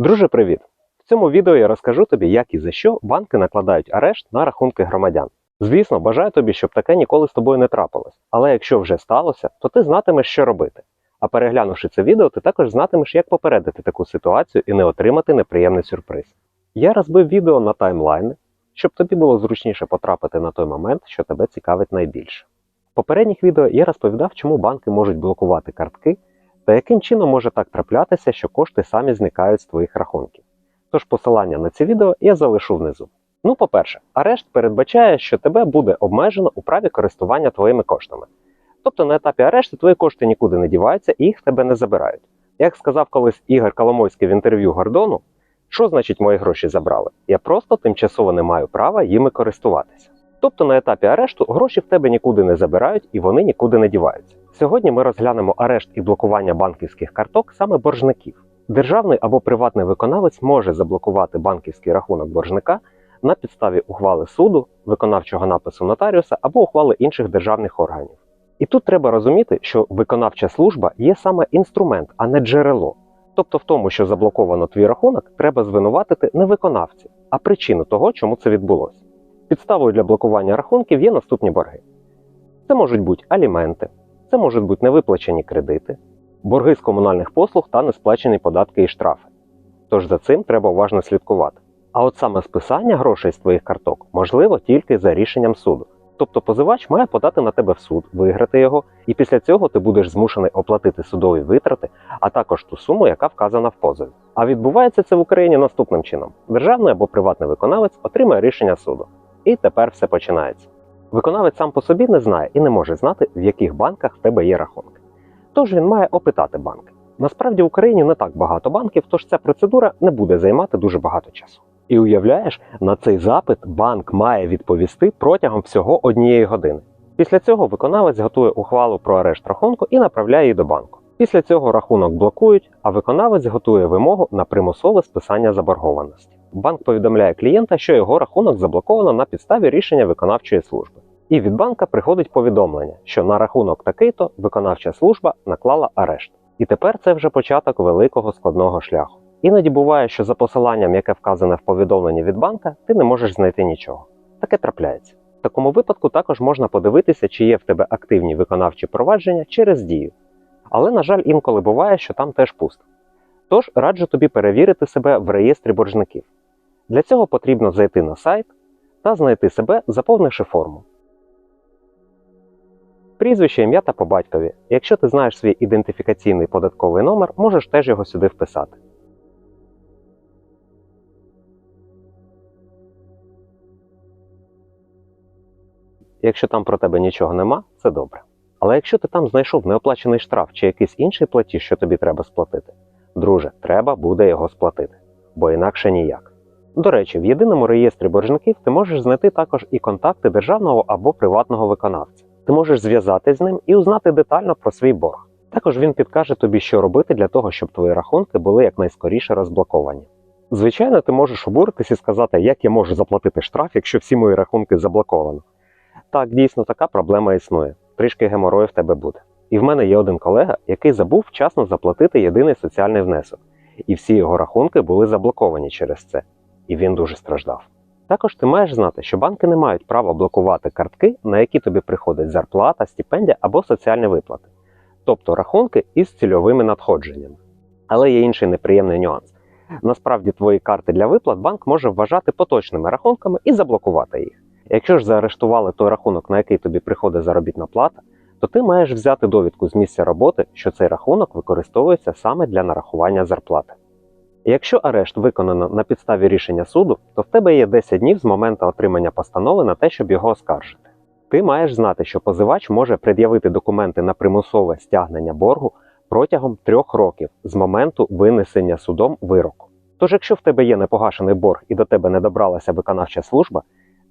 Друже, привіт! В цьому відео я розкажу тобі, як і за що банки накладають арешт на рахунки громадян. Звісно, бажаю тобі, щоб таке ніколи з тобою не трапилось. Але якщо вже сталося, то ти знатимеш, що робити. А переглянувши це відео, ти також знатимеш, як попередити таку ситуацію і не отримати неприємний сюрприз. Я розбив відео на таймлайни, щоб тобі було зручніше потрапити на той момент, що тебе цікавить найбільше. В попередніх відео я розповідав, чому банки можуть блокувати картки та яким чином може так траплятися, що кошти самі зникають з твоїх рахунків. Тож посилання на це відео я залишу внизу. Ну, по-перше, арешт передбачає, що тебе буде обмежено у праві користування твоїми коштами. Тобто на етапі арешту твої кошти нікуди не діваються і їх тебе не забирають. Як сказав колись Ігор Коломойський в інтерв'ю Гордону, що значить мої гроші забрали? Я просто тимчасово не маю права їми користуватися. Тобто на етапі арешту гроші в тебе нікуди не забирають і вони нікуди не діваються. Сьогодні ми розглянемо арешт і блокування банківських карток саме боржників. Державний або приватний виконавець може заблокувати банківський рахунок боржника на підставі ухвали суду, виконавчого напису нотаріуса або ухвали інших державних органів. І тут треба розуміти, що виконавча служба є саме інструмент, а не джерело. Тобто в тому, що заблоковано твій рахунок, треба звинуватити не виконавців, а причину того, чому це відбулося. Підставою для блокування рахунків є наступні борги. Це можуть бути аліменти, це можуть бути невиплачені кредити, борги з комунальних послуг та несплачені податки і штрафи. Тож за цим треба уважно слідкувати. А от саме списання грошей з твоїх карток можливо тільки за рішенням суду. Тобто позивач має подати на тебе в суд, виграти його, і після цього ти будеш змушений оплатити судові витрати, а також ту суму, яка вказана в позові. А відбувається це в Україні наступним чином: державний або приватний виконавець отримує рішення суду. І тепер все починається. Виконавець сам по собі не знає і не може знати, в яких банках в тебе є рахунки. Тож він має опитати банки. Насправді в Україні не так багато банків, тож ця процедура не буде займати дуже багато часу. І уявляєш, на цей запит банк має відповісти протягом всього однієї години. Після цього виконавець готує ухвалу про арешт рахунку і направляє її до банку. Після цього рахунок блокують, а виконавець готує вимогу на примусове списання заборгованості. Банк повідомляє клієнта, що його рахунок заблоковано на підставі рішення виконавчої служби. І від банка приходить повідомлення, що на рахунок такий-то виконавча служба наклала арешт. І тепер це вже початок великого складного шляху. Іноді буває, що за посиланням, яке вказане в повідомленні від банка, ти не можеш знайти нічого. Таке трапляється. В такому випадку також можна подивитися, чи є в тебе активні виконавчі провадження через дію. Але, на жаль, інколи буває, що там теж пусто. Тож раджу тобі перевірити себе в реєстрі боржників. Для цього потрібно зайти на сайт та знайти себе, заповнивши форму. Прізвище, ім'я та по батькові. Якщо ти знаєш свій ідентифікаційний податковий номер, можеш теж його сюди вписати. Якщо там про тебе нічого нема, це добре. Але якщо ти там знайшов неоплачений штраф чи якийсь інший платіж, що тобі треба сплатити, друже, треба буде його сплатити, бо інакше ніяк. До речі, в єдиному реєстрі боржників ти можеш знайти також і контакти державного або приватного виконавця. Ти можеш зв'язатись з ним і узнати детально про свій борг. Також він підкаже тобі, що робити для того, щоб твої рахунки були якнайскоріше розблоковані. Звичайно, ти можеш обуритись і сказати, як я можу заплатити штраф, якщо всі мої рахунки заблоковано. Так, дійсно, така проблема існує. Трішки геморою в тебе буде. І в мене є один колега, який забув вчасно заплатити єдиний соціальний внесок, і всі його рахунки були заблоковані через це, і він дуже страждав. Також ти маєш знати, що банки не мають права блокувати картки, на які тобі приходить зарплата, стипендія або соціальні виплати, тобто рахунки із цільовими надходженнями. Але є інший неприємний нюанс. Насправді твої карти для виплат банк може вважати поточними рахунками і заблокувати їх. Якщо ж заарештували той рахунок, на який тобі приходить заробітна плата, то ти маєш взяти довідку з місця роботи, що цей рахунок використовується саме для нарахування зарплати. Якщо арешт виконано на підставі рішення суду, то в тебе є 10 днів з моменту отримання постанови на те, щоб його оскаржити. Ти маєш знати, що позивач може пред'явити документи на примусове стягнення боргу протягом трьох років з моменту винесення судом вироку. Тож, якщо в тебе є непогашений борг і до тебе не добралася виконавча служба,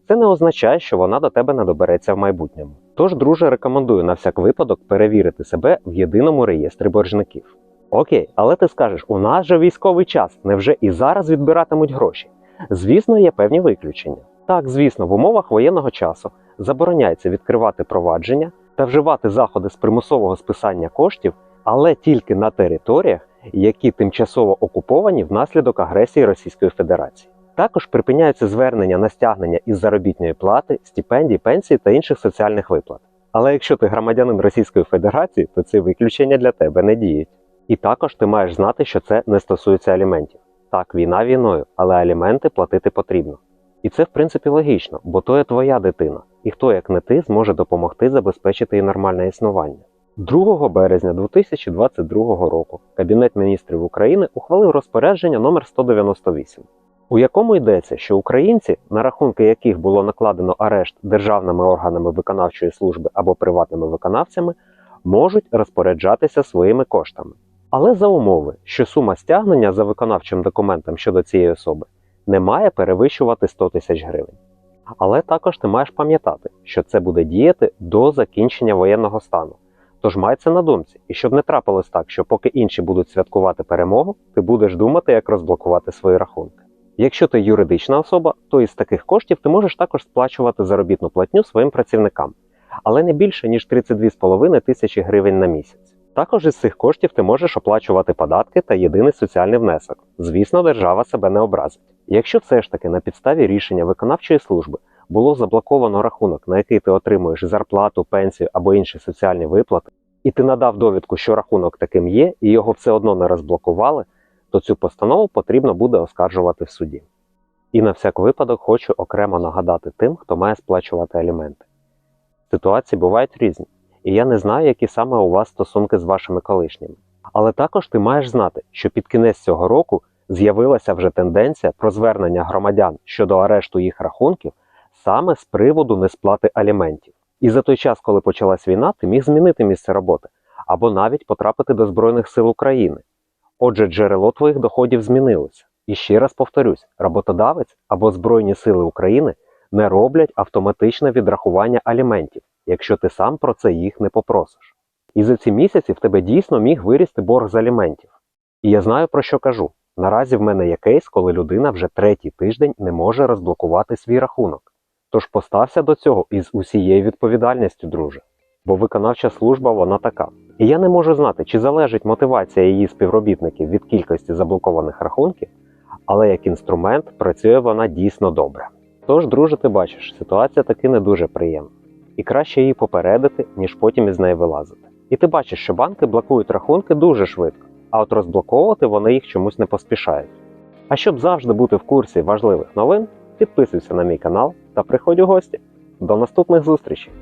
це не означає, що вона до тебе не добереться в майбутньому. Тож, друже, рекомендую на всяк випадок перевірити себе в єдиному реєстрі боржників. Окей, але ти скажеш, у нас же військовий час, невже і зараз відбиратимуть гроші? Звісно, є певні виключення. Так, звісно, в умовах воєнного часу забороняється відкривати провадження та вживати заходи з примусового списання коштів, але тільки на територіях, які тимчасово окуповані внаслідок агресії Російської Федерації. Також припиняються звернення на стягнення із заробітної плати, стипендій, пенсій та інших соціальних виплат. Але якщо ти громадянин Російської Федерації, то ці виключення для тебе не діють. І також ти маєш знати, що це не стосується аліментів. Так, війна війною, але аліменти платити потрібно. І це в принципі логічно, бо то є твоя дитина, і хто, як не ти, зможе допомогти забезпечити їй нормальне існування. 2 березня 2022 року Кабінет міністрів України ухвалив розпорядження номер 198, у якому йдеться, що українці, на рахунки яких було накладено арешт державними органами виконавчої служби або приватними виконавцями, можуть розпоряджатися своїми коштами. Але за умови, що сума стягнення за виконавчим документом щодо цієї особи не має перевищувати 100 тисяч гривень. Але також ти маєш пам'ятати, що це буде діяти до закінчення воєнного стану. Тож май це на думці, і щоб не трапилось так, що поки інші будуть святкувати перемогу, ти будеш думати, як розблокувати свої рахунки. Якщо ти юридична особа, то із таких коштів ти можеш також сплачувати заробітну платню своїм працівникам, але не більше ніж 32,5 тисячі гривень на місяць. Також із цих коштів ти можеш оплачувати податки та єдиний соціальний внесок. Звісно, держава себе не образить. Якщо все ж таки на підставі рішення виконавчої служби було заблоковано рахунок, на який ти отримуєш зарплату, пенсію або інші соціальні виплати, і ти надав довідку, що рахунок таким є, і його все одно не розблокували, то цю постанову потрібно буде оскаржувати в суді. І на всяк випадок хочу окремо нагадати тим, хто має сплачувати аліменти. Ситуації бувають різні, і я не знаю, які саме у вас стосунки з вашими колишніми. Але також ти маєш знати, що під кінець цього року з'явилася вже тенденція про звернення громадян щодо арешту їх рахунків саме з приводу несплати аліментів. І за той час, коли почалась війна, ти міг змінити місце роботи або навіть потрапити до Збройних сил України. Отже, джерело твоїх доходів змінилося. І ще раз повторюсь: роботодавець або Збройні Сили України не роблять автоматичне відрахування аліментів, якщо ти сам про це їх не попросиш. І за ці місяці в тебе дійсно міг вирісти борг з аліментів. І я знаю про що кажу. Наразі в мене є кейс, коли людина вже третій тиждень не може розблокувати свій рахунок. Тож постався до цього із усією відповідальністю, друже. Бо виконавча служба вона така. І я не можу знати, чи залежить мотивація її співробітників від кількості заблокованих рахунків, але як інструмент працює вона дійсно добре. Тож, друже, ти бачиш, ситуація таки не дуже приємна. І краще її попередити, ніж потім із неї вилазити. І ти бачиш, що банки блокують рахунки дуже швидко, а от розблоковувати вони їх чомусь не поспішають. А щоб завжди бути в курсі важливих новин, підписуйся на мій канал та приходь у гості. До наступних зустрічей!